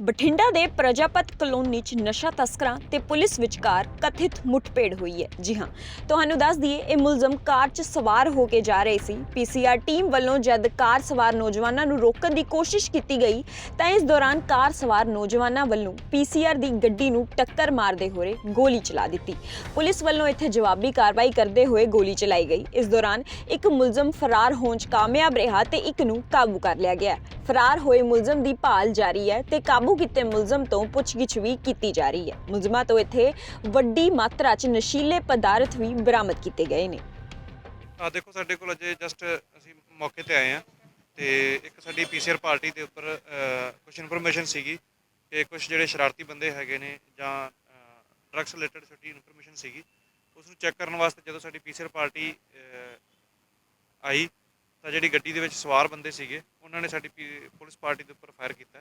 ਬਠਿੰਡਾ ਦੇ ਪ੍ਰਜਾਪਤ ਕਲੋਨੀ 'ਚ ਨਸ਼ਾ ਤਸਕਰਾਂ ਤੇ ਪੁਲਿਸ ਵਿਚਕਾਰ ਕਥਿਤ ਮੁੱਠਭੇੜ ਹੋਈ ਹੈ। ਜੀ ਹਾਂ, ਤੁਹਾਨੂੰ ਦੱਸ ਦਈਏ, ਇਹ ਮੁਲਜ਼ਮ ਕਾਰ 'ਚ ਸਵਾਰ ਹੋ ਕੇ ਜਾ ਰਹੇ ਸੀ। ਪੀਸੀਆਰ ਟੀਮ ਵੱਲੋਂ ਜਦ ਕਾਰ ਸਵਾਰ ਨੌਜਵਾਨਾਂ ਨੂੰ ਰੋਕਣ ਦੀ ਕੋਸ਼ਿਸ਼ ਕੀਤੀ ਗਈ, ਤਾਂ ਇਸ ਦੌਰਾਨ ਕਾਰ ਸਵਾਰ ਨੌਜਵਾਨਾਂ ਵੱਲੋਂ ਪੀਸੀਆਰ ਦੀ ਗੱਡੀ ਨੂੰ ਟੱਕਰ ਮਾਰਦੇ ਹੋਏ ਗੋਲੀ ਚਲਾ ਦਿੱਤੀ। ਪੁਲਿਸ ਵੱਲੋਂ ਇੱਥੇ ਜਵਾਬੀ ਕਾਰਵਾਈ ਕਰਦੇ ਹੋਏ ਗੋਲੀ ਚਲਾਈ ਗਈ। ਇਸ ਦੌਰਾਨ ਇੱਕ ਮੁਲਜ਼ਮ ਫਰਾਰ ਹੋਣ 'ਚ ਕਾਮਯਾਬ ਰਿਹਾ ਤੇ ਇੱਕ ਨੂੰ ਕਾਬੂ ਕਰ ਲਿਆ ਗਿਆ। ਫਰਾਰ ਹੋਏ ਮੁਲਜ਼ਮ ਦੀ ਭਾਲ ਜਾਰੀ ਹੈ ਤੇ ਕਾਬੂ ਕੀਤੇ ਮੁਲਜ਼ਮ ਤੋਂ ਪੁੱਛਗਿੱਛ ਵੀ ਕੀਤੀ ਜਾ ਰਹੀ ਹੈ। ਮੁਲਜ਼ਮਾਂ ਤੋਂ ਇੱਥੇ ਵੱਡੀ ਮਾਤਰਾ 'ਚ ਨਸ਼ੀਲੇ ਪਦਾਰਥ ਵੀ ਬਰਾਮਦ ਕੀਤੇ ਗਏ ਨੇ। ਆ ਦੇਖੋ, ਸਾਡੇ ਕੋਲ ਅਜੇ ਜਸਟ ਅਸੀਂ ਮੌਕੇ ਤੇ ਆਏ ਆ ਤੇ ਇੱਕ ਸਾਡੀ ਪੀਸੀਆਰ ਪਾਰਟੀ ਦੇ ਉੱਪਰ ਕੁਝ ਇਨਫੋਰਮੇਸ਼ਨ ਸੀਗੀ ਕਿ ਕੁਝ ਜਿਹੜੇ ਸ਼ਰਾਰਤੀ ਬੰਦੇ ਹੈਗੇ ਨੇ ਜਾਂ ਡਰੱਗਸ ਰਿਲੇਟਡ ਛੋਟੀ ਇਨਫੋਰਮੇਸ਼ਨ ਸੀਗੀ, ਉਸ ਨੂੰ ਚੈੱਕ ਕਰਨ ਵਾਸਤੇ ਜਦੋਂ ਸਾਡੀ ਪੀਸੀਆਰ ਪਾਰਟੀ ਆਈ ਤਾਂ ਜਿਹੜੀ ਗੱਡੀ ਦੇ ਵਿੱਚ ਸਵਾਰ ਬੰਦੇ ਸੀਗੇ, ਉਹਨਾਂ ਨੇ ਸਾਡੀ ਪੀ- ਪੁਲਿਸ ਪਾਰਟੀ ਦੇ ਉੱਪਰ ਫਾਇਰ ਕੀਤਾ।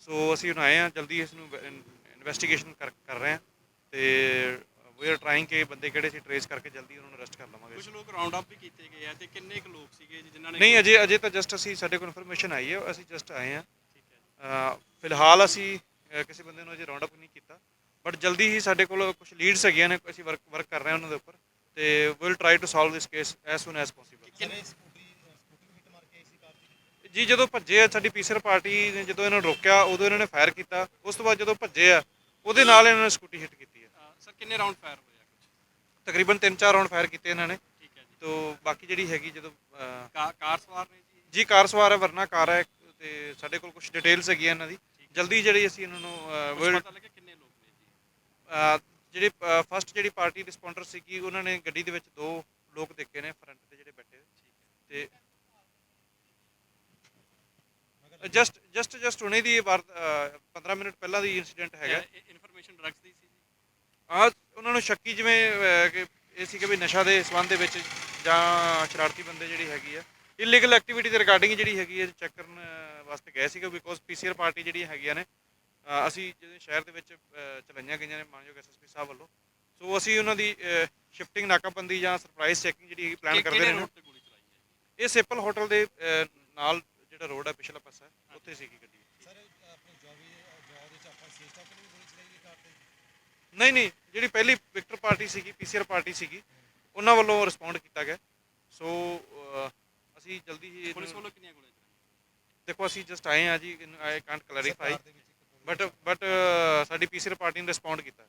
ਸੋ ਅਸੀਂ ਹੁਣ ਆਏ ਆ ਜਲਦੀ ਇਸ ਨੂੰ ਇਨਵੈਸਟੀਗੇਸ਼ਨ ਕਰ ਕਰ ਰਹੇ ਆ ਤੇ ਵੀ ਆਰ ਟਰਾਈਂਗ ਕਿ ਬੰਦੇ ਕਿਹੜੇ ਸੀ ਟਰੇਸ ਕਰਕੇ ਜਲਦੀ ਉਹਨਾਂ ਨੂੰ ਅਰੈਸਟ ਕਰ ਲਵਾਂਗੇ। ਕੁਝ ਲੋਕ ਰਾਉਂਡ ਅਪ ਵੀ ਕੀਤੇ ਗਏ ਆ ਤੇ ਕਿੰਨੇ ਕੁ ਲੋਕ ਸੀਗੇ ਜਿਨ੍ਹਾਂ ਨੇ ਨਹੀਂ ਅਜੇ ਅਜੇ ਤਾਂ ਜਸਟ ਅਸੀਂ ਸਾਡੇ ਕੋਲ ਇਨਫੋਰਮੇਸ਼ਨ ਆਈ ਹੈ ਅਸੀਂ ਜਸਟ ਆਏ ਆ ਫਿਲਹਾਲ ਅਸੀਂ ਕਿਸੇ ਬੰਦੇ ਨੂੰ ਅਜੇ ਰਾਉਂਡ ਅਪ ਨਹੀਂ ਕੀਤਾ। ਬਟ ਜਲਦੀ ਹੀ ਸਾਡੇ ਕੋਲ ਕੁਝ ਲੀਡਸ ਹੈਗੀਆਂ ਨੇ ਅਸੀਂ ਵਰਕ ਵਰਕ ਕਰ ਰਹੇ ਹਾਂ ਉਹਨਾਂ ਦੇ ਉੱਪਰ ਤੇ will try to solve this case as soon as possible ਜੀ ਜਦੋਂ ਭੱਜੇ ਆ ਸਾਡੀ ਪੀਸਰ ਪਾਰਟੀ ਨੇ ਜਦੋਂ ਇਹਨਾਂ ਨੂੰ ਰੋਕਿਆ ਉਦੋਂ ਇਹਨਾਂ ਨੇ ਫਾਇਰ ਕੀਤਾ। ਉਸ ਤੋਂ ਬਾਅਦ ਜਦੋਂ ਭੱਜੇ ਆ ਉਹਦੇ ਨਾਲ ਇਹਨਾਂ ਨੇ ਸਕੂਟੀ ਹਿੱਟ ਕੀਤੀ ਹੈ ਸਰ ਕਿੰਨੇ ਰਾਉਂਡ ਫਾਇਰ ਹੋਏ ਆ ਤਕਰੀਬਨ 3-4 ਰਾਉਂਡ ਫਾਇਰ ਕੀਤੇ ਇਹਨਾਂ ਨੇ। ਠੀਕ ਹੈ ਜੀ। ਤੋਂ ਬਾਕੀ ਜਿਹੜੀ ਹੈਗੀ ਜਦੋਂ ਕਾਰ ਸਵਾਰ ਨੇ ਜੀ? ਜੀ ਕਾਰ ਸਵਾਰ ਹੈ ਵਰਨਾ ਕਾਰ ਹੈ ਤੇ ਸਾਡੇ ਕੋਲ ਕੁਝ ਡਿਟੇਲਸ ਹੈਗੀਆਂ ਇਹਨਾਂ ਦੀ। ਜਲਦੀ ਜਿਹੜੀ ਅਸੀਂ ਇਹਨਾਂ ਨੂੰ ਪਤਾ ਲੱਗਿਆ ਕਿੰਨੇ ਲੋਕ ਨੇ ਜੀ? ਜਿਹੜੀ ਫਸਟ ਜਿਹੜੀ ਪਾਰਟੀ ਰਿਸਪੌਂਡਰ ਸੀਗੀ ਉਹਨਾਂ ਨੇ ਗੱਡੀ ਦੇ ਵਿੱਚ ਦੋ ਲੋਕ ਦੇਖੇ ਨੇ ਫਰੰਟ ਤੇ ਜਿਹੜੇ ਬੈਠੇ ਤੇ ਜਸਟ ਜਸਟ ਜਸਟ ਹੁਣੇ ਦੀ ਇਹ ਵਾਰ ਅਹ, 15 ਮਿੰਟ ਪਹਿਲਾਂ ਦੀ ਇਨਸੀਡੈਂਟ ਹੈਗਾ। ਇਨਫੋਰਮੇਸ਼ਨ ਡਰੱਗਸ ਦੀ ਸੀ ਜੀ। ਆ ਉਹਨਾਂ ਨੂੰ ਸ਼ੱਕੀ ਜਿਵੇਂ ਕਿ ਇਹ ਸੀ ਕਿ ਵੀ ਨਸ਼ਾ ਦੇ ਸੰਬੰਧ ਦੇ ਵਿੱਚ ਜਾਂ ਸ਼ਰਾਰਤੀ ਬੰਦੇ ਜਿਹੜੀ ਹੈਗੀ ਆ ਇਲੀਗਲ ਐਕਟੀਵਿਟੀ ਦੇ ਰਿਗਾਰਡਿੰਗ ਜਿਹੜੀ ਹੈਗੀ ਹੈ ਚੈੱਕ ਕਰਨ ਵਾਸਤੇ ਗਏ ਸੀਗੇ ਬਿਕੋਜ਼ ਪੀਸੀਆਰ ਪਾਰਟੀ ਜਿਹੜੀ ਹੈਗੀਆਂ ਨੇ ਅਸੀਂ ਜਿਹੜੇ ਸ਼ਹਿਰ ਦੇ ਵਿੱਚ ਚਲਾਈਆਂ ਗਈਆਂ ਨੇ ਮਾਨਯੋਗ ਐਸਐਸਪੀ ਸਾਹਿਬ ਵੱਲੋਂ। ਸੋ ਅਸੀਂ ਉਹਨਾਂ ਦੀ ਸ਼ਿਫਟਿੰਗ ਨਾਕਾਬੰਦੀ ਜਾਂ ਸਰਪ੍ਰਾਈਜ਼ ਚੈਕਿੰਗ ਜਿਹੜੀ ਪਲਾਨ ਕਿ- ਕਰਦੇ ਨੇ ਇਹ ਸੇਪਲ ਹੋਟਲ ਦੇ ਨਾਲ ਜਿਹੜਾ ਰੋਡ ਹੈ ਪਿਛਲਾ ਪਾਸਾ ਉੱਥੇ ਸੀਗੀ ਗੱਡੀ। ਸਰ ਆਪਣੇ ਜੋਬੀ ਜੋਬ ਵਿੱਚ ਆਪਾਂ ਸੀ ਸਟਾਪ ਨਹੀਂ ਗੋਲੀ ਚਲਾਈ ਕਾਰ ਤੇ? ਨਹੀਂ ਨਹੀਂ ਜਿਹੜੀ ਪਹਿਲੀ ਵਿਕਟਰ ਪਾਰਟੀ ਸੀਗੀ ਪੀਸੀਆਰ ਪਾਰਟੀ ਸੀਗੀ ਉਹਨਾਂ ਵੱਲੋਂ ਰਿਸਪੌਂਡ ਕੀਤਾ ਗਿਆ। ਸੋ ਅਸੀਂ ਜਲਦੀ ਹੀ ਪੁਲਿਸ ਵੱਲੋਂ ਕਿੰਨੀਆਂ ਗੋਲੀਆਂ ਦੇਖੋ ਅਸੀਂ ਜਸਟ ਆਏ ਆ ਜੀ ਆਈ ਕਾਂਟ ਕਲੈਰੀਫਾਈ ਦੇ ਬਟ ਬਟ ਸਾਡੀ ਪੀਸੀਆਰ ਪਾਰਟੀ ਨੇ ਰਿਸਪੌਂਡ ਕੀਤਾ।